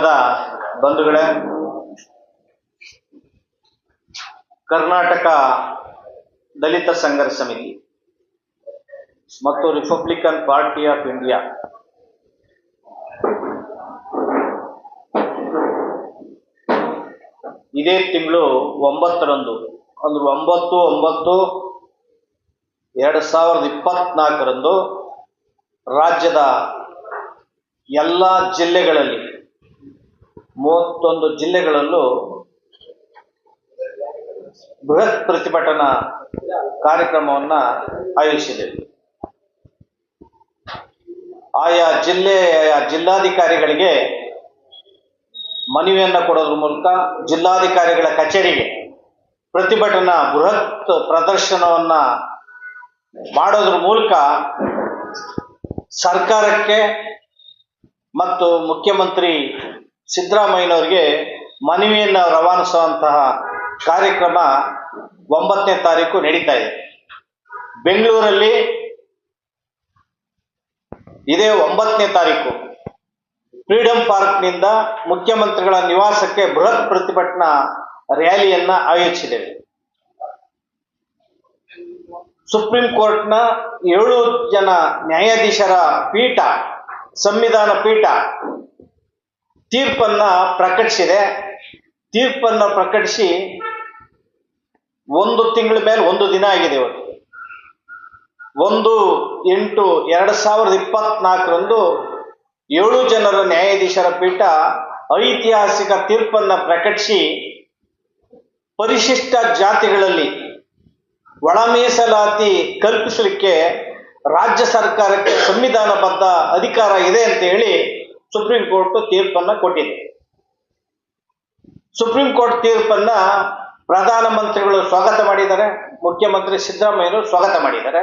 ಮಾಧ್ಯಮದ ಬಂಧುಗಳೇ, ಕರ್ನಾಟಕ ದಲಿತ ಸಂಘರ್ಷ ಸಮಿತಿ ಮತ್ತು ರಿಪಬ್ಲಿಕನ್ ಪಾರ್ಟಿ ಆಫ್ ಇಂಡಿಯಾ ಇದೇ ತಿಂಗಳು ಒಂಬತ್ತರಂದು, ಅಂದ್ರೆ ಒಂಬತ್ತು ಒಂಬತ್ತು, ಎರಡು ಸಾವಿರದ ಇಪ್ಪತ್ನಾಲ್ಕರಂದು ರಾಜ್ಯದ ಎಲ್ಲ ಜಿಲ್ಲೆಗಳಲ್ಲಿ ಮೂವತ್ತೊಂದು ಜಿಲ್ಲೆಗಳಲ್ಲೂ ಬೃಹತ್ ಪ್ರತಿಭಟನಾ ಕಾರ್ಯಕ್ರಮವನ್ನ ಆಯೋಜಿಸಿದ್ದೇವೆ ಆಯಾ ಜಿಲ್ಲೆ, ಆಯಾ ಜಿಲ್ಲಾಧಿಕಾರಿಗಳಿಗೆ ಮನವಿಯನ್ನು ಕೊಡೋದ್ರ ಮೂಲಕ ಜಿಲ್ಲಾಧಿಕಾರಿಗಳ ಕಚೇರಿಗೆ ಪ್ರತಿಭಟನಾ ಬೃಹತ್ ಪ್ರದರ್ಶನವನ್ನ ಮಾಡೋದ್ರ ಮೂಲಕ ಸರ್ಕಾರಕ್ಕೆ ಮತ್ತು ಮುಖ್ಯಮಂತ್ರಿ ಸಿದ್ದರಾಮಯ್ಯನವರಿಗೆ ಮನವಿಯನ್ನು ರವಾನಿಸುವಂತಹ ಕಾರ್ಯಕ್ರಮ ಒಂಬತ್ತನೇ ತಾರೀಕು ನಡೀತಾ ಇದೆ. ಬೆಂಗಳೂರಲ್ಲಿ ಇದೇ ಒಂಬತ್ತನೇ ತಾರೀಕು ಫ್ರೀಡಂ ಪಾರ್ಕ್ನಿಂದ ಮುಖ್ಯಮಂತ್ರಿಗಳ ನಿವಾಸಕ್ಕೆ ಬೃಹತ್ ಪ್ರತಿಭಟನಾ ರ್ಯಾಲಿಯನ್ನ ಆಯೋಜಿಸಿದ್ದೇವೆ. ಸುಪ್ರೀಂ ಕೋರ್ಟ್ನ ಏಳು ಜನ ನ್ಯಾಯಾಧೀಶರ ಪೀಠ, ಸಂವಿಧಾನ ಪೀಠ ತೀರ್ಪನ್ನ ಪ್ರಕಟಿಸಿದೆ. ತೀರ್ಪನ್ನ ಪ್ರಕಟಿಸಿ ಒಂದು ತಿಂಗಳ ಮೇಲೆ ಒಂದು ದಿನ ಆಗಿದೆ ಇವತ್ತು ಒಂದು ಎಂಟು ಎರಡು ಸಾವಿರದ ಇಪ್ಪತ್ನಾಲ್ಕರಂದು ಏಳು ಜನರ ನ್ಯಾಯಾಧೀಶರ ಪೀಠ ಐತಿಹಾಸಿಕ ತೀರ್ಪನ್ನ ಪ್ರಕಟಿಸಿ ಪರಿಶಿಷ್ಟ ಜಾತಿಗಳಲ್ಲಿ ಒಳ ಮೀಸಲಾತಿ ಕಲ್ಪಿಸಲಿಕ್ಕೆ ರಾಜ್ಯ ಸರ್ಕಾರಕ್ಕೆ ಸಂವಿಧಾನಬದ್ಧ ಅಧಿಕಾರ ಇದೆ ಅಂತ ಹೇಳಿ ಸುಪ್ರೀಂ ಕೋರ್ಟ್ ತೀರ್ಪನ್ನ ಕೊಟ್ಟಿದೆ. ಸುಪ್ರೀಂ ಕೋರ್ಟ್ ತೀರ್ಪನ್ನ ಪ್ರಧಾನ ಮಂತ್ರಿಗಳು ಸ್ವಾಗತ ಮಾಡಿದ್ದಾರೆ. ಮುಖ್ಯಮಂತ್ರಿ ಸಿದ್ದರಾಮಯ್ಯರು ಸ್ವಾಗತ ಮಾಡಿದ್ದಾರೆ.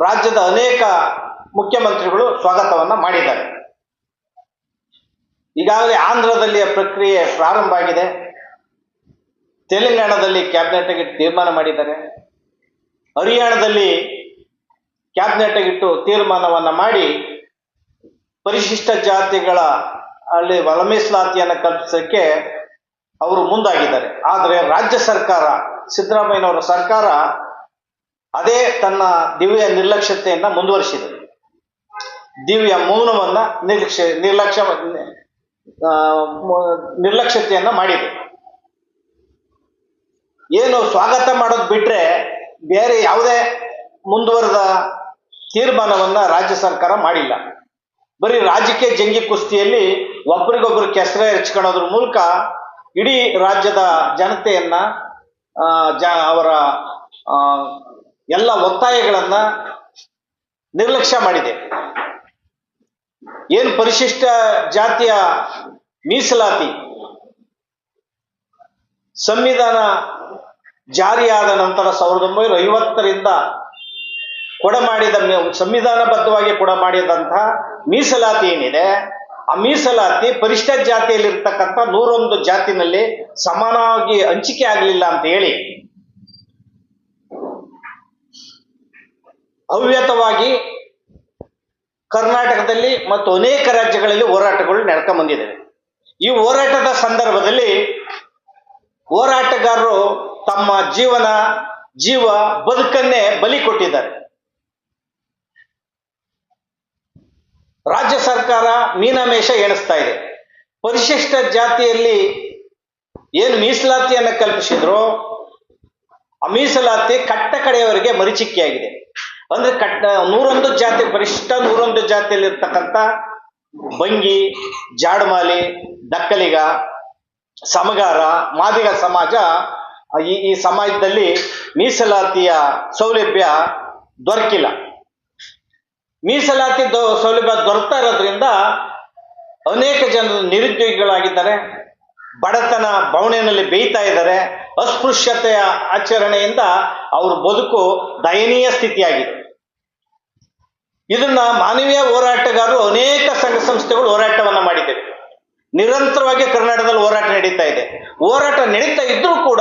ರಾಜ್ಯದ ಅನೇಕ ಮುಖ್ಯಮಂತ್ರಿಗಳು ಸ್ವಾಗತವನ್ನ ಮಾಡಿದ್ದಾರೆ. ಈಗಾಗಲೇ ಆಂಧ್ರದಲ್ಲಿ ಪ್ರಕ್ರಿಯೆ ಪ್ರಾರಂಭ ಆಗಿದೆ. ತೆಲಂಗಾಣದಲ್ಲಿ ಕ್ಯಾಬಿನೆಟ್ಗೆ ತೀರ್ಮಾನ ಮಾಡಿದ್ದಾರೆ. ಹರಿಯಾಣದಲ್ಲಿ ಕ್ಯಾಬಿನೆಟ್ ತೀರ್ಮಾನವನ್ನು ತೀರ್ಮಾನವನ್ನ ಮಾಡಿ ಪರಿಶಿಷ್ಟ ಜಾತಿಗಳ ಅಲ್ಲಿ ವಲಮೀಸಲಾತಿಯನ್ನು ಮೀಸಲಾತಿಯನ್ನು ಕಲ್ಪಿಸೋಕ್ಕೆ ಅವರು ಮುಂದಾಗಿದ್ದಾರೆ. ಆದರೆ ರಾಜ್ಯ ಸರ್ಕಾರ, ಸಿದ್ದರಾಮಯ್ಯನವರ ಸರ್ಕಾರ ಅದೇ ತನ್ನ ದಿವ್ಯ ನಿರ್ಲಕ್ಷ್ಯತೆಯನ್ನ ಮುಂದುವರಿಸಿದೆ. ದಿವ್ಯ ಮೌನವನ್ನ ನಿರ್ಲಕ್ಷ್ಯ ನಿರ್ಲಕ್ಷ್ಯ ನಿರ್ಲಕ್ಷ್ಯತೆಯನ್ನ ಮಾಡಿದೆ. ಏನು ಸ್ವಾಗತ ಮಾಡೋದು ಬಿಟ್ರೆ ಬೇರೆ ಯಾವುದೇ ಮುಂದುವರೆದ ತೀರ್ಮಾನವನ್ನ ರಾಜ್ಯ ಸರ್ಕಾರ ಮಾಡಿಲ್ಲ. ಬರೀ ರಾಜಕೀಯ ಜಂಗಿ ಕುಸ್ತಿಯಲ್ಲಿ ಒಬ್ರಿಗೊಬ್ರು ಕೆಸರ ಎರಚ್ಕೊಳ್ಳೋದ್ರ ಮೂಲಕ ಇಡೀ ರಾಜ್ಯದ ಜನತೆಯನ್ನ ಜ, ಅವರ ಎಲ್ಲ ಒತ್ತಾಯಗಳನ್ನ ನಿರ್ಲಕ್ಷ್ಯ ಮಾಡಿದೆ. ಏನು ಪರಿಶಿಷ್ಟ ಜಾತಿಯ ಮೀಸಲಾತಿ? ಸಂವಿಧಾನ ಜಾರಿಯಾದ ನಂತರ ಸಾವಿರದ ಒಂಬೈನೂರ ಐವತ್ತರಿಂದ ಕೊಡಮಾಡಿದ ಮಾಡಿದ ಸಂವಿಧಾನಬದ್ಧವಾಗಿ ಕೊಡಮಾಡಿದಂತಹ ಮೀಸಲಾತಿ ಏನಿದೆ? ಆ ಮೀಸಲಾತಿ ಪರಿಷ್ಠ ಜಾತಿಯಲ್ಲಿರ್ತಕ್ಕಂಥ ನೂರೊಂದು ಜಾತಿನಲ್ಲಿ ಸಮಾನವಾಗಿ ಹಂಚಿಕೆ ಆಗಲಿಲ್ಲ ಅಂತ ಹೇಳಿ ಅವ್ಯತವಾಗಿ ಕರ್ನಾಟಕದಲ್ಲಿ ಮತ್ತು ಅನೇಕ ರಾಜ್ಯಗಳಲ್ಲಿ ಹೋರಾಟಗಳು ನಡ್ಕೊಂಡ್ ಬಂದಿದ್ದಾವೆ. ಈ ಹೋರಾಟದ ಸಂದರ್ಭದಲ್ಲಿ ಹೋರಾಟಗಾರರು ತಮ್ಮ ಜೀವನ, ಜೀವ ಬದುಕನ್ನೇ ಬಲಿ ಕೊಟ್ಟಿದ್ದಾರೆ. ರಾಜ್ಯ ಸರ್ಕಾರ ಮೀನಮೇಷ ಎಣಿಸ್ತಾ ಇದೆ. ಪರಿಶಿಷ್ಟ ಜಾತಿಯಲ್ಲಿ ಏನು ಮೀಸಲಾತಿಯನ್ನು ಕಲ್ಪಿಸಿದ್ರು, ಆ ಮೀಸಲಾತಿ ಕಟ್ಟ ಕಡೆಯವರಿಗೆ ಮರಿಚಿಕ್ಕಿಯಾಗಿದೆ ಅಂದ್ರೆ ಕಟ್ಟ, ನೂರೊಂದು ಜಾತಿ, ಪರಿಶಿಷ್ಟ ನೂರೊಂದು ಜಾತಿಯಲ್ಲಿ ಇರ್ತಕ್ಕಂಥ ಬಂಗಿ ಜಾಡಮಾಲಿ, ದಕ್ಕಲಿಗ, ಸಮಗಾರ, ಮಾದಿಗ ಸಮಾಜ, ಈ ಈ ಸಮಾಜದಲ್ಲಿ ಮೀಸಲಾತಿಯ ಸೌಲಭ್ಯ ದೊರಕಿಲ್ಲ. ಮೀಸಲಾತಿ ಸೌಲಭ್ಯ ದೊರಕ್ತಾ ಇರೋದ್ರಿಂದ ಅನೇಕ ಜನರು ನಿರುದ್ಯೋಗಿಗಳಾಗಿದ್ದಾರೆ. ಬಡತನ ಬವಣೆಯಲ್ಲಿ ಬೇಯ್ತಾ ಇದ್ದಾರೆ ಅಸ್ಪೃಶ್ಯತೆಯ ಆಚರಣೆಯಿಂದ ಅವ್ರ ಬದುಕು ದಯನೀಯ ಸ್ಥಿತಿಯಾಗಿದೆ. ಇದನ್ನ ಮಾನವೀಯ ಹೋರಾಟಗಾರರು ಅನೇಕ ಸಂಘ ಸಂಸ್ಥೆಗಳು ಹೋರಾಟವನ್ನ ಮಾಡಿದೆ. ನಿರಂತರವಾಗಿ ಕರ್ನಾಟಕದಲ್ಲಿ ಹೋರಾಟ ನಡೀತಾ ಇದೆ. ಹೋರಾಟ ನಡೀತಾ ಇದ್ರೂ ಕೂಡ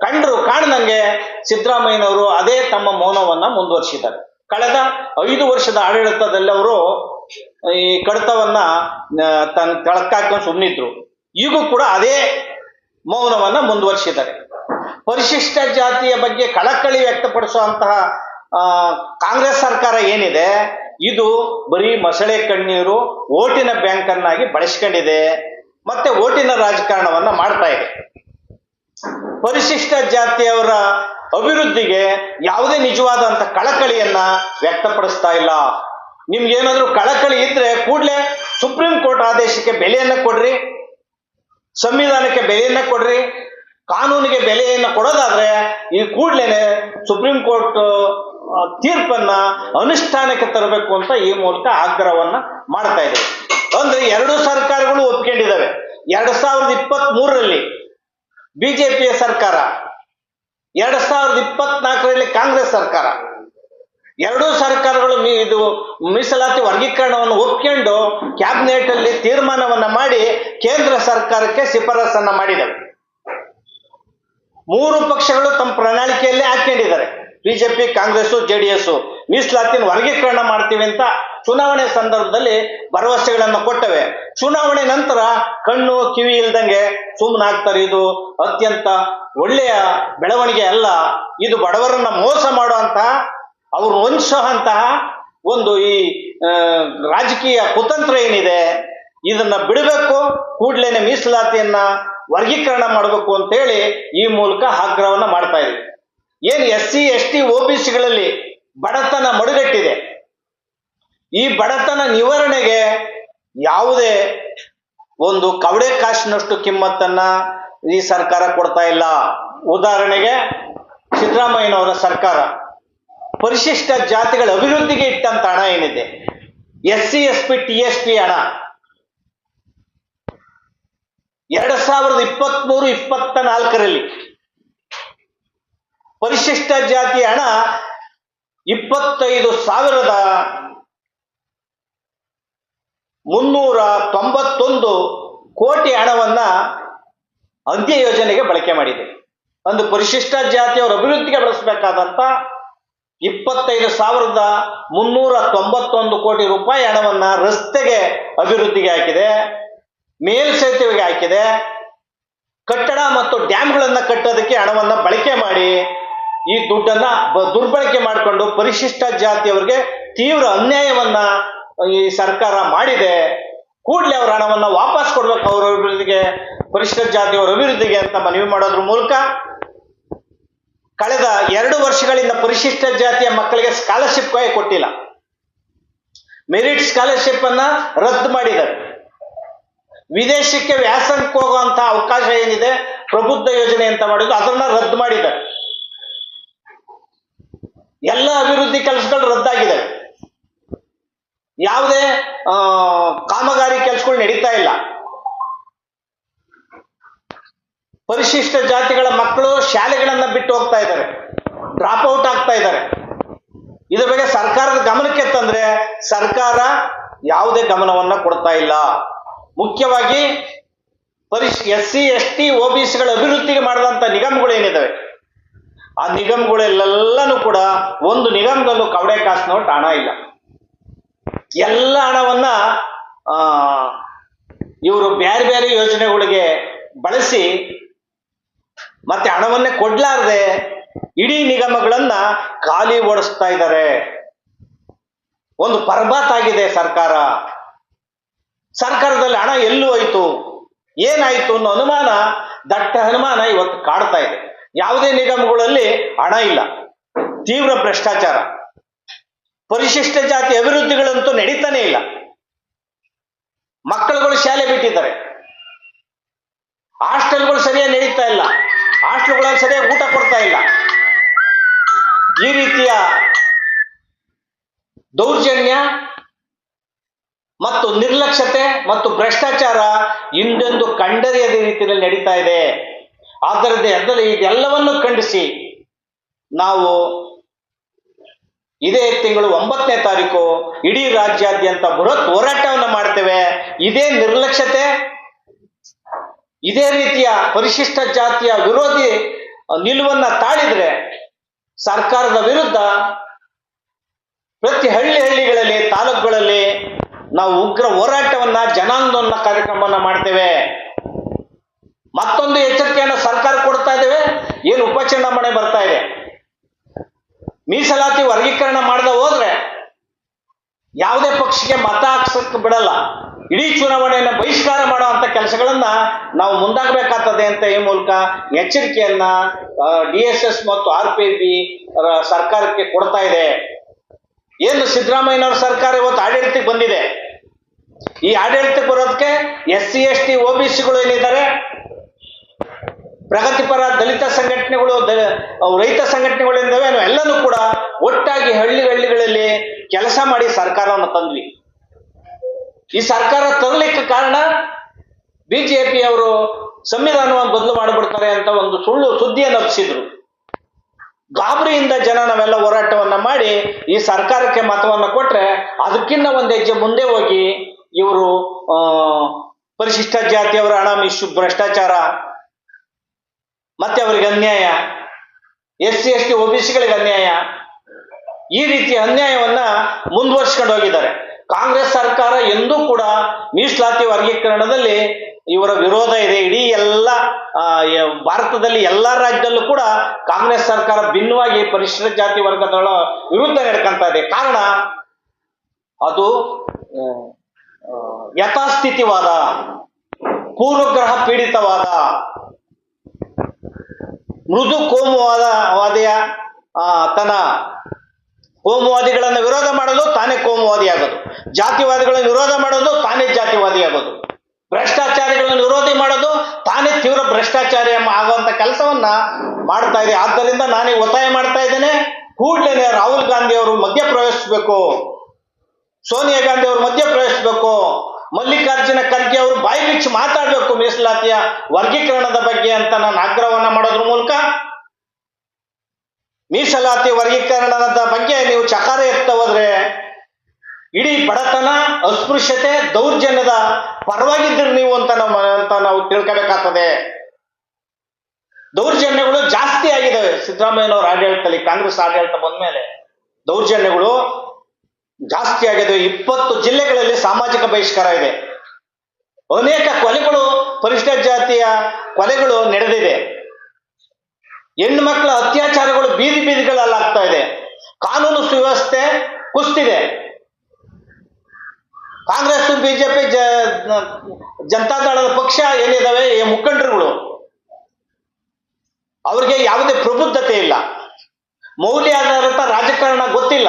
ಕಂಡ್ರು ಕಾಣದಂಗೆ ಸಿದ್ದರಾಮಯ್ಯನವರು ಅದೇ ತಮ್ಮ ಮೌನವನ್ನ ಮುಂದುವರಿಸಿದ್ದಾರೆ. ಕಳೆದ ಐದು ವರ್ಷದ ಆಡಳಿತದಲ್ಲಿ ಅವರು ಈ ಕಡತವನ್ನ ತನ್ನ ಕಳಕಾಕೊಂಡು ಸುಮ್ಮನಿದ್ರು ಈಗೂ ಕೂಡ ಅದೇ ಮೌನವನ್ನ ಮುಂದುವರಿಸಿದ್ದಾರೆ. ಪರಿಶಿಷ್ಟ ಜಾತಿಯ ಬಗ್ಗೆ ಕಳಕಳಿ ವ್ಯಕ್ತಪಡಿಸುವಂತಹ ಕಾಂಗ್ರೆಸ್ ಸರ್ಕಾರ ಏನಿದೆ, ಇದು ಬರೀ ಮೊಸಳೆ ಕಣ್ಣೀರು ಓಟಿನ ಬ್ಯಾಂಕ್ ಅನ್ನಾಗಿ ಬಳಸ್ಕೊಂಡಿದೆ, ಮತ್ತೆ ಓಟಿನ ರಾಜಕಾರಣವನ್ನ ಮಾಡ್ತಾ ಇದೆ. ಪರಿಶಿಷ್ಟ ಜಾತಿಯವರ ಅಭಿವೃದ್ಧಿಗೆ ಯಾವುದೇ ನಿಜವಾದಂತ ಕಳಕಳಿಯನ್ನ ವ್ಯಕ್ತಪಡಿಸ್ತಾ ಇಲ್ಲ. ನಿಮ್ಗೆ ಏನಾದ್ರೂ ಕಳಕಳಿ ಇದ್ರೆ ಕೂಡಲೇ ಸುಪ್ರೀಂ ಕೋರ್ಟ್ ಆದೇಶಕ್ಕೆ ಬೆಲೆಯನ್ನ ಕೊಡ್ರಿ, ಸಂವಿಧಾನಕ್ಕೆ ಬೆಲೆಯನ್ನ ಕೊಡ್ರಿ, ಕಾನೂನಿಗೆ ಬೆಲೆಯನ್ನ ಕೊಡೋದಾದ್ರೆ ಈ ಕೂಡಲೇ ಸುಪ್ರೀಂ ಕೋರ್ಟ್ ತೀರ್ಪನ್ನ ಅನುಷ್ಠಾನಕ್ಕೆ ತರಬೇಕು ಅಂತ ಈ ಮೂಲಕ ಆಗ್ರಹವನ್ನ ಮಾಡ್ತಾ ಇದೆ ಅಂದ್ರೆ ಎರಡು ಸರ್ಕಾರಗಳು ಒಪ್ಕೊಂಡಿದ್ದಾವೆ. ಎರಡ್ ಸಾವಿರದ ಇಪ್ಪತ್ತ್ ಮೂರರಲ್ಲಿ ಬಿಜೆಪಿಯ ಸರ್ಕಾರ ಎರಡ್ ಸಾವಿರದ ಇಪ್ಪತ್ನಾಲ್ಕರಲ್ಲಿ ಕಾಂಗ್ರೆಸ್ ಸರ್ಕಾರ. ಎರಡೂ ಸರ್ಕಾರಗಳು ಇದು ಮೀಸಲಾತಿ ವರ್ಗೀಕರಣವನ್ನು ಒಪ್ಕೊಂಡು ಕ್ಯಾಬಿನೆಟ್ ಅಲ್ಲಿ ತೀರ್ಮಾನವನ್ನ ಮಾಡಿ ಕೇಂದ್ರ ಸರ್ಕಾರಕ್ಕೆ ಶಿಫಾರಸನ್ನ ಮಾಡಿದವೆ. ಮೂರು ಪಕ್ಷಗಳು ತಮ್ಮ ಪ್ರಣಾಳಿಕೆಯಲ್ಲಿ ಹಾಕೊಂಡಿದ್ದಾರೆ. ಬಿಜೆಪಿ ಕಾಂಗ್ರೆಸ್ ಜೆಡಿಎಸ್ ಮೀಸಲಾತಿನ ವರ್ಗೀಕರಣ ಮಾಡ್ತೀವಿ ಅಂತ ಚುನಾವಣೆ ಸಂದರ್ಭದಲ್ಲಿ ಭರವಸೆಗಳನ್ನು ಕೊಟ್ಟವೆ. ಚುನಾವಣೆ ನಂತರ ಕಣ್ಣು ಕಿವಿ ಇಲ್ದಂಗೆ ಸುಮ್ಮನಾಗ್ತಾರೆ ಇದು ಅತ್ಯಂತ ಒಳ್ಳೆಯ ಬೆಳವಣಿಗೆ ಅಲ್ಲ. ಇದು ಬಡವರನ್ನ ಮೋಸ ಮಾಡುವಂತಹ ಅವ್ರು ಹೊಂದಿಸುವಂತಹ ಒಂದು ಈ ರಾಜಕೀಯ ಕುತಂತ್ರ ಏನಿದೆ, ಇದನ್ನ ಬಿಡಬೇಕು, ಕೂಡ್ಲೇನೆ ಮೀಸಲಾತಿಯನ್ನ ವರ್ಗೀಕರಣ ಮಾಡಬೇಕು ಅಂತೇಳಿ ಈ ಮೂಲಕ ಆಗ್ರಹವನ್ನ ಮಾಡ್ತಾ ಇದ್ವಿ. ಏನ್ ಎಸ್ ಸಿ, ಎಸ್ ಟಿ ಸಿಗಳಲ್ಲಿ ಬಡತನ ಮಡುಗಟ್ಟಿದೆ? ಈ ಬಡತನ ನಿವಾರಣೆಗೆ ಯಾವುದೇ ಒಂದು ಕವಡೆ ಕಾಸಿನಷ್ಟು ಕಿಮ್ಮತ್ತನ್ನ ಈ ಸರ್ಕಾರ ಕೊಡ್ತಾ ಇಲ್ಲ. ಉದಾಹರಣೆಗೆ ಸಿದ್ದರಾಮಯ್ಯನವರ ಸರ್ಕಾರ. ಪರಿಶಿಷ್ಟ ಜಾತಿಗಳ ಅಭಿವೃದ್ಧಿಗೆ ಇಟ್ಟಂತ ಹಣ ಏನಿದೆ? S C, S P, T S P ಹಣ. ಎರಡ್ ಸಾವಿರದ ಇಪ್ಪತ್ತ್ ಮೂರು ಇಪ್ಪತ್ತ ನಾಲ್ಕರಲ್ಲಿ ಪರಿಶಿಷ್ಟ ಜಾತಿ ಹಣ ಇಪ್ಪತ್ತೈದು ಸಾವಿರದ ಮುನ್ನೂರ ತೊಂಬತ್ತೊಂದು ಕೋಟಿ ಹಣವನ್ನ ಅಂತ್ಯ ಯೋಜನೆಗೆ ಬಳಕೆ ಮಾಡಿದೆ. ಒಂದು ಪರಿಶಿಷ್ಟ ಜಾತಿಯವರ ಅಭಿವೃದ್ಧಿಗೆ ಬಳಸಬೇಕಾದಂತ ಇಪ್ಪತ್ತೈದು ಸಾವಿರದ ಮುನ್ನೂರ ತೊಂಬತ್ತೊಂದು ಕೋಟಿ ರೂಪಾಯಿ ಹಣವನ್ನ ರಸ್ತೆಗೆ ಅಭಿವೃದ್ಧಿಗೆ ಹಾಕಿದೆ, ಮೇಲ್ಸೇತುವೆಗೆ ಹಾಕಿದೆ, ಕಟ್ಟಡ ಮತ್ತು ಡ್ಯಾಮ್ಗಳನ್ನ ಕಟ್ಟೋದಕ್ಕೆ ಹಣವನ್ನ ಬಳಕೆ ಮಾಡಿ ಈ ದುಡ್ಡನ್ನ ದುರ್ಬಳಕೆ ಮಾಡಿಕೊಂಡು ಪರಿಶಿಷ್ಟ ಜಾತಿಯವರಿಗೆ ತೀವ್ರ ಅನ್ಯಾಯವನ್ನ ಈ ಸರ್ಕಾರ ಮಾಡಿದೆ. ಕೂಡಲೇ ಅವರ ಹಣವನ್ನು ವಾಪಸ್ ಕೊಡ್ಬೇಕು ಅವರ ಅಭಿವೃದ್ಧಿಗೆ, ಪರಿಶಿಷ್ಟ ಜಾತಿಯವರ ಅಭಿವೃದ್ಧಿಗೆ ಅಂತ ಮನವಿ ಮಾಡೋದ್ರ ಮೂಲಕ ಕಳೆದ ಎರಡು ವರ್ಷಗಳಿಂದ ಪರಿಶಿಷ್ಟ ಜಾತಿಯ ಮಕ್ಕಳಿಗೆ ಸ್ಕಾಲರ್ಶಿಪ್ ಕೊಟ್ಟಿಲ್ಲ. ಮೆರಿಟ್ ಸ್ಕಾಲರ್ಶಿಪ್ ಅನ್ನ ರದ್ದು ಮಾಡಿದ್ದಾರೆ. ವಿದೇಶಕ್ಕೆ ವ್ಯಾಸಂಗಕ್ಕೆ ಹೋಗುವಂತಹ ಅವಕಾಶ ಏನಿದೆ, ಪ್ರಬುದ್ಧ ಯೋಜನೆ ಅಂತ ಮಾಡಿದ್ರು, ಅದನ್ನ ರದ್ದು ಮಾಡಿದ್ದಾರೆ. ಎಲ್ಲ ಅಭಿವೃದ್ಧಿ ಕೆಲಸಗಳು ರದ್ದಾಗಿದೆ. ಯಾವುದೇ ಕಾಮಗಾರಿ ಕೆಲಸಗಳು ನಡೀತಾ ಇಲ್ಲ. ಪರಿಶಿಷ್ಟ ಜಾತಿಗಳ ಮಕ್ಕಳು ಶಾಲೆಗಳನ್ನ ಬಿಟ್ಟು ಹೋಗ್ತಾ ಇದ್ದಾರೆ. ಡ್ರಾಪ್ ಔಟ್ ಆಗ್ತಾ ಇದ್ದಾರೆ. ಇದ್ರ ಬಗ್ಗೆ ಸರ್ಕಾರದ ಗಮನಕ್ಕೆ ತಂದ್ರೆ ಸರ್ಕಾರ ಯಾವುದೇ ಗಮನವನ್ನ ಕೊಡ್ತಾ ಇಲ್ಲ. ಮುಖ್ಯವಾಗಿ ಪರಿಶ್ S C S T O B ಸಿಗಳ ಅಭಿವೃದ್ಧಿಗೆ ಮಾಡಿದಂಥ ನಿಗಮಗಳು ಏನಿದಾವೆ? ಆ ನಿಗಮಗಳೆಲ್ಲನೂ ಕೂಡ ಒಂದು ನಿಗಮದಲ್ಲೂ ಕವಡೆ ಕಾಸಿನೊಟ್ಟು ಹಣ ಇಲ್ಲ. ಎಲ್ಲ ಹಣವನ್ನ ಇವರು ಬೇರೆ ಬೇರೆ ಯೋಜನೆಗಳಿಗೆ ಬಳಸಿ ಮತ್ತೆ ಹಣವನ್ನೇ ಕೊಡ್ಲಾರ್ದೆ ಇಡೀ ನಿಗಮಗಳನ್ನ ಖಾಲಿ ಓಡಿಸ್ತಾ ಇದ್ದಾರೆ ಒಂದು ಪರ್ಬಾತ್ ಆಗಿದೆ ಸರ್ಕಾರ. ಸರ್ಕಾರದಲ್ಲಿ ಹಣ ಎಲ್ಲೂ ಹೋಯ್ತು. ಏನಾಯ್ತು ಅನ್ನೋ ಅನುಮಾನ, ದಟ್ಟ ಅನುಮಾನ ಇವತ್ತು ಕಾಡ್ತಾ ಇದೆ. ಯಾವುದೇ ನಿಗಮಗಳಲ್ಲಿ ಹಣ ಇಲ್ಲ. ತೀವ್ರ ಭ್ರಷ್ಟಾಚಾರ. ಪರಿಶಿಷ್ಟ ಜಾತಿ ಅಭಿವೃದ್ಧಿಗಳಂತೂ ನಡೀತಾನೆ ಇಲ್ಲ. ಮಕ್ಕಳುಗಳು ಶಾಲೆ ಬಿಟ್ಟಿದ್ದಾರೆ. ಹಾಸ್ಟೆಲ್ಗಳು ಸರಿಯಾಗಿ ನಡೀತಾ ಇಲ್ಲ. ಹಾಸ್ಟೆಲ್ಗಳಲ್ಲಿ ಸರಿಯಾಗಿ ಊಟ ಕೊಡ್ತಾ ಇಲ್ಲ. ಈ ರೀತಿಯ ದೌರ್ಜನ್ಯ ಮತ್ತು ನಿರ್ಲಕ್ಷ್ಯತೆ ಮತ್ತು ಭ್ರಷ್ಟಾಚಾರ ಇಂದೊಂದು ಕಂಡರಿಯದ ರೀತಿಯಲ್ಲಿ ನಡೀತಾ ಇದೆ. ಆದ್ದರಿಂದ ಎದ್ದಲ್ಲಿ ಇದೆಲ್ಲವನ್ನು ಖಂಡಿಸಿ ನಾವು ಇದೇ ತಿಂಗಳು ಒಂಬತ್ತನೇ ತಾರೀಕು ಇಡೀ ರಾಜ್ಯಾದ್ಯಂತ ಬೃಹತ್ ಹೋರಾಟವನ್ನು ಮಾಡ್ತೇವೆ. ಇದೇ ನಿರ್ಲಕ್ಷ್ಯತೆ, ಇದೇ ರೀತಿಯ ಪರಿಶಿಷ್ಟ ಜಾತಿಯ ವಿರೋಧಿ ನಿಲುವನ್ನ ತಾಳಿದ್ರೆ ಸರ್ಕಾರದ ವಿರುದ್ಧ ಪ್ರತಿ ಹಳ್ಳಿ ಹಳ್ಳಿಗಳಲ್ಲಿ, ತಾಲೂಕುಗಳಲ್ಲಿ ನಾವು ಉಗ್ರ ಹೋರಾಟವನ್ನ, ಜನಾಂದೋಲನ ಕಾರ್ಯಕ್ರಮವನ್ನ ಮಾಡ್ತೇವೆ. ಮತ್ತೊಂದು ಎಚ್ಚರಿಕೆಯನ್ನು ಸರ್ಕಾರ ಕೊಡ್ತಾ ಇದ್ದೇವೆ. ಏನು ಉಪಚುನಾವಣೆ ಬರ್ತಾ ಇದೆ. ಮೀಸಲಾತಿ ವರ್ಗೀಕರಣ ಮಾಡದ ಹೋದ್ರೆ ಯಾವುದೇ ಪಕ್ಷಕ್ಕೆ ಮತ ಹಾಕ್ಸಕ್ಕೆ ಬಿಡಲ್ಲ. ಇಡೀ ಚುನಾವಣೆಯನ್ನು ಬಹಿಷ್ಕಾರ ಮಾಡುವಂತ ಕೆಲಸಗಳನ್ನ ನಾವು ಮುಂದಾಗಬೇಕಾಗ್ತದೆ ಅಂತ ಈ ಮೂಲಕ ಎಚ್ಚರಿಕೆಯನ್ನ ಡಿ ಎಸ್ ಎಸ್ ಮತ್ತು ಆರ್ ಪಿ ಬಿ ಸರ್ಕಾರಕ್ಕೆ ಕೊಡ್ತಾ ಇದೆ. ಏನು ಸಿದ್ದರಾಮಯ್ಯನವರ ಸರ್ಕಾರ ಇವತ್ತು ಆಡಳಿತಕ್ಕೆ ಬಂದಿದೆ. ಈ ಆಡಳಿತಕ್ಕೆ ಬರೋದಕ್ಕೆ S C S T O B ಸಿಗಳು ಏನಿದ್ದಾರೆ ಪ್ರಗತಿಪರ ದಲಿತ ಸಂಘಟನೆಗಳು ರೈತ ಸಂಘಟನೆಗಳು ನಾವು ಎಲ್ಲನೂ ಕೂಡ ಒಟ್ಟಾಗಿ ಹಳ್ಳಿ ಹಳ್ಳಿಗಳಲ್ಲಿ ಕೆಲಸ ಮಾಡಿ ಸರ್ಕಾರವನ್ನು ತಂದ್ವಿ. ಈ ಸರ್ಕಾರ ತರಲಿಕ್ಕೆ ಕಾರಣ ಬಿಜೆಪಿ ಅವರು ಸಂವಿಧಾನವನ್ನು ಬದಲು ಮಾಡಿಬಿಡ್ತಾರೆ ಅಂತ ಒಂದು ಸುಳ್ಳು ಸುದ್ದಿಯನ್ನು ಹಬ್ಬಿಸಿದ್ರು ಗಾಬರಿಯಿಂದ ಜನ ನಾವೆಲ್ಲ ಹೋರಾಟವನ್ನ ಮಾಡಿ ಈ ಸರ್ಕಾರಕ್ಕೆ ಮತವನ್ನು ಕೊಟ್ರೆ ಅದಕ್ಕಿಂತ ಒಂದು ಹೆಜ್ಜೆ ಮುಂದೆ ಹೋಗಿ ಇವರು ಪರಿಶಿಷ್ಟ ಜಾತಿಯವರ ಹಣ ಮಿಶು ಭ್ರಷ್ಟಾಚಾರ ಮತ್ತೆ ಅವರಿಗೆ ಅನ್ಯಾಯ. S C S T O B ಸಿಗಳಿಗೆ ಅನ್ಯಾಯ. ಈ ರೀತಿಯ ಅನ್ಯಾಯವನ್ನ ಮುಂದುವರ್ಸ್ಕೊಂಡು ಹೋಗಿದ್ದಾರೆ. ಕಾಂಗ್ರೆಸ್ ಸರ್ಕಾರ ಎಂದೂ ಕೂಡ ಮೀಸಲಾತಿ ವರ್ಗೀಕರಣದಲ್ಲಿ ಇವರ ವಿರೋಧ ಇದೆ. ಇಡೀ ಎಲ್ಲ ಭಾರತದಲ್ಲಿ ಎಲ್ಲಾ ರಾಜ್ಯದಲ್ಲೂ ಕೂಡ ಕಾಂಗ್ರೆಸ್ ಸರ್ಕಾರ ಭಿನ್ನವಾಗಿ ಪರಿಶಿಷ್ಟ ಜಾತಿ ವರ್ಗದಳ ವಿರುದ್ಧ ನಡ್ಕೊಂತ ಇದೆ. ಕಾರಣ, ಅದು ಯಥಾಸ್ಥಿತಿವಾದ, ಪೂರ್ವಗ್ರಹ ಪೀಡಿತವಾದ ಮೃದು ಕೋಮುವಾದ ವಾದಿಯ ತನ್ನ ಕೋಮುವಾದಿಗಳನ್ನು ವಿರೋಧ ಮಾಡೋದು ತಾನೇ ಕೋಮುವಾದಿ ಆಗೋದು ಜಾತಿವಾದಿಗಳನ್ನು ವಿರೋಧ ಮಾಡೋದು ತಾನೇ ಜಾತಿವಾದಿ ಆಗೋದು ಭ್ರಷ್ಟಾಚಾರಿಗಳನ್ನು ವಿರೋಧಿ ಮಾಡೋದು ತಾನೇ ತೀವ್ರ ಭ್ರಷ್ಟಾಚಾರಿ ಆಗುವಂತ ಕೆಲಸವನ್ನ ಮಾಡ್ತಾ ಇದೆ. ಆದ್ದರಿಂದ ನಾನೇ ಒತ್ತಾಯ ಮಾಡ್ತಾ ಇದ್ದೇನೆ ಕೂಡಲೇ ರಾಹುಲ್ ಗಾಂಧಿ ಅವರು ಮಧ್ಯ ಪ್ರವೇಶಿಸಬೇಕು ಸೋನಿಯಾ ಗಾಂಧಿ ಅವರು ಮಧ್ಯ ಪ್ರವೇಶಿಸಬೇಕು ಮಲ್ಲಿಕಾರ್ಜುನ ಖರ್ಗೆ ಅವರು ಬಾಯಿ ಬಿಚ್ಚಿ ಮಾತಾಡಬೇಕು ಮೀಸಲಾತಿಯ ವರ್ಗೀಕರಣದ ಬಗ್ಗೆ ಅಂತ ನಾನು ಆಗ್ರಹವನ್ನ ಮಾಡೋದ್ರ ಮೂಲಕ. ಮೀಸಲಾತಿ ವರ್ಗೀಕರಣದ ಬಗ್ಗೆ ನೀವು ಚಕಾರ ಎತ್ತ ಹೋದ್ರೆ ಇಡೀ ಬಡತನ, ಅಸ್ಪೃಶ್ಯತೆ, ದೌರ್ಜನ್ಯದ ಪರವಾಗಿದ್ದರು ನೀವು ಅಂತ ನಾವು ಅಂತ ನಾವು ತಿಳ್ಕೋಬೇಕಾಗ್ತದೆ. ದೌರ್ಜನ್ಯಗಳು ಜಾಸ್ತಿ ಆಗಿದ್ದಾವೆ. ಸಿದ್ದರಾಮಯ್ಯನವರ ಆಡಳಿತದಲ್ಲಿ, ಕಾಂಗ್ರೆಸ್ ಆಡಳಿತ ಬಂದ್ಮೇಲೆ ದೌರ್ಜನ್ಯಗಳು ಜಾಸ್ತಿ ಆಗಿದೆ. ಇಪ್ಪತ್ತು ಜಿಲ್ಲೆಗಳಲ್ಲಿ ಸಾಮಾಜಿಕ ಬಹಿಷ್ಕಾರ ಇದೆ. ಅನೇಕ ಕೊಲೆಗಳು ಪರಿಶಿಷ್ಟ ಜಾತಿಯ ಕೊಲೆಗಳು ನಡೆದಿದೆ. ಹೆಣ್ಣು ಮಕ್ಕಳ ಅತ್ಯಾಚಾರಗಳು ಬೀದಿ ಬೀದಿಗಳಲ್ಲಿ ಆಗ್ತಾ ಇದೆ. ಕಾನೂನು ಸುವ್ಯವಸ್ಥೆ ಕುಸ್ತಿದೆ. ಕಾಂಗ್ರೆಸ್, ಬಿಜೆಪಿ ಜನತಾದಳದ ಪಕ್ಷ ಏನಿದಾವೆ? ಈ ಮುಖಂಡರುಗಳು. ಅವ್ರಿಗೆ ಯಾವುದೇ ಪ್ರಬುದ್ಧತೆ ಇಲ್ಲ. ಮೌಲ್ಯಾಧಾರಿತ ರಾಜಕಾರಣ ಗೊತ್ತಿಲ್ಲ.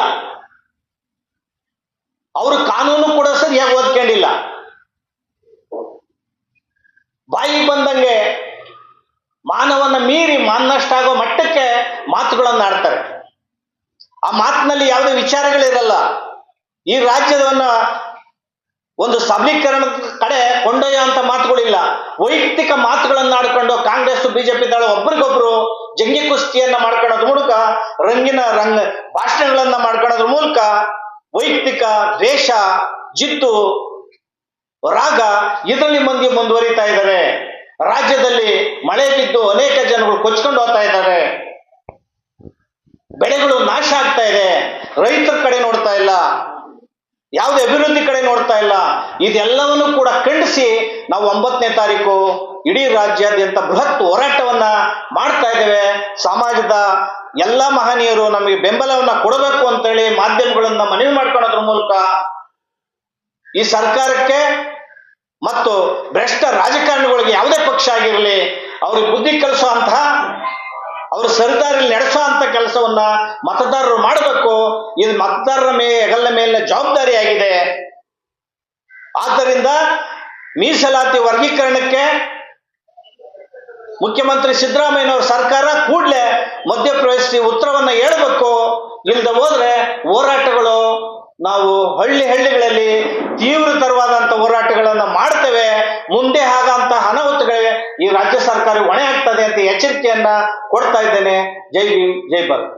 ಅವರು ಕಾನೂನು ಕೂಡ ಸರಿಯಾಗಿ ಓದ್ಕೊಂಡಿಲ್ಲ? ಬಾಯಿ ಬಂದಂಗೆ ಮಾನವನ ಮೀರಿ ಮಾನಷ್ಟಾಗೋ ಮಟ್ಟಕ್ಕೆ ಮಾತುಗಳನ್ನು ಆಡ್ತಾರೆ. ಆ ಮಾತಿನಲ್ಲಿ ಯಾವುದೇ ವಿಚಾರಗಳಿರಲ್ಲ. ಈ ರಾಜ್ಯದವನ್ನ ಒಂದು ಸಬಲೀಕರಣದ ಕಡೆ ಕೊಂಡೊಯ್ಯುವಂತ ಮಾತುಗಳಿಲ್ಲ. ವೈಯಕ್ತಿಕ ಮಾತುಗಳನ್ನು ಆಡ್ಕೊಂಡು ಕಾಂಗ್ರೆಸ್, ಬಿಜೆಪಿ ದಳ ಒಬ್ರಿಗೊಬ್ರು ಜಂಗಿ ಕುಸ್ತಿಯನ್ನ ಮಾಡ್ಕೊಳ್ಳೋದ್ರ ಮೂಲಕ, ರಂಗಿನ ರಂಗ ಭಾಷಣಗಳನ್ನ ಮಾಡ್ಕೊಳ್ಳೋದ್ರ ಮೂಲಕ ವೈಯಕ್ತಿಕ ದ್ವೇಷ ಜಿತ್ತು ರಾಗ ಇದರಲ್ಲಿ ಮಂದಿ ಮುಂದುವರಿತಾ ಇದ್ದಾರೆ. ರಾಜ್ಯದಲ್ಲಿ ಮಳೆ ಬಿದ್ದು ಅನೇಕ ಜನಗಳು ಕೊಚ್ಕೊಂಡು ಹೋಗ್ತಾ ಇದ್ದಾರೆ. ಬೆಳೆಗಳು ನಾಶ ಆಗ್ತಾ ಇದೆ. ರೈತರ ಕಡೆ ನೋಡ್ತಾ ಇಲ್ಲ. ಯಾವುದೇ ಅಭಿವೃದ್ಧಿ ಕಡೆ ನೋಡ್ತಾ ಇಲ್ಲ. ಇದೆಲ್ಲವನ್ನು ಕೂಡ ಖಂಡಿಸಿ ನಾವು ಒಂಬತ್ತನೇ ತಾರೀಕು ಇಡೀ ರಾಜ್ಯಾದ್ಯಂತ ಬೃಹತ್ ಹೋರಾಟವನ್ನ ಮಾಡ್ತಾ ಇದ್ದೇವೆ. ಸಮಾಜದ ಎಲ್ಲ ಮಹನೀಯರು ನಮಗೆ ಬೆಂಬಲವನ್ನ ಕೊಡಬೇಕು ಅಂತೇಳಿ ಮಾಧ್ಯಮಗಳನ್ನ ಮನವಿ ಮಾಡ್ಕೊಳ್ಳೋದ್ರ ಮೂಲಕ ಈ ಸರ್ಕಾರಕ್ಕೆ ಮತ್ತು ಭ್ರಷ್ಟ ರಾಜಕಾರಣಿಗಳಿಗೆ ಯಾವುದೇ ಪಕ್ಷ ಆಗಿರಲಿ, ಅವ್ರಿಗೆ ಬುದ್ಧಿ ಕಲಿಸುವಂತಹ, ಅವರು ನಡೆಸೋ ಅಂತ ಕೆಲಸವನ್ನ ಮತದಾರರು ಮಾಡಬೇಕು. ಇದು ಮತದಾರರ ಮೇಲೆ, ಹೆಗಲ ಮೇಲಿನ ಜವಾಬ್ದಾರಿಯಾಗಿದೆ. ಆದ್ದರಿಂದ ಮೀಸಲಾತಿ ವರ್ಗೀಕರಣಕ್ಕೆ ಮುಖ್ಯಮಂತ್ರಿ ಸಿದ್ದರಾಮಯ್ಯನವರ ಸರ್ಕಾರ ಕೂಡಲೇ ಮಧ್ಯಪ್ರವೇಶಿಸಿ ಉತ್ತರವನ್ನು ಹೇಳಬೇಕು. ಇಲ್ಲದೆ ಹೋದ್ರೆ ಹೋರಾಟಗಳು ನಾವು ಹಳ್ಳಿ ಹಳ್ಳಿಗಳಲ್ಲಿ ತೀವ್ರತರವಾದಂಥ ಹೋರಾಟಗಳನ್ನು ಮಾಡ್ತೇವೆ. ಮುಂದೆ ಆಗಂತ ಅನಾಹುತಗಳಿವೆ. ಈ ರಾಜ್ಯ ಸರ್ಕಾರ ಹೊಣೆ ಆಗ್ತದೆ ಅಂತ ಎಚ್ಚರಿಕೆಯನ್ನ ಕೊಡ್ತಾ ಇದ್ದೇನೆ. ಜೈ ಭೀಮ್, ಜೈ ಭಾರತ್.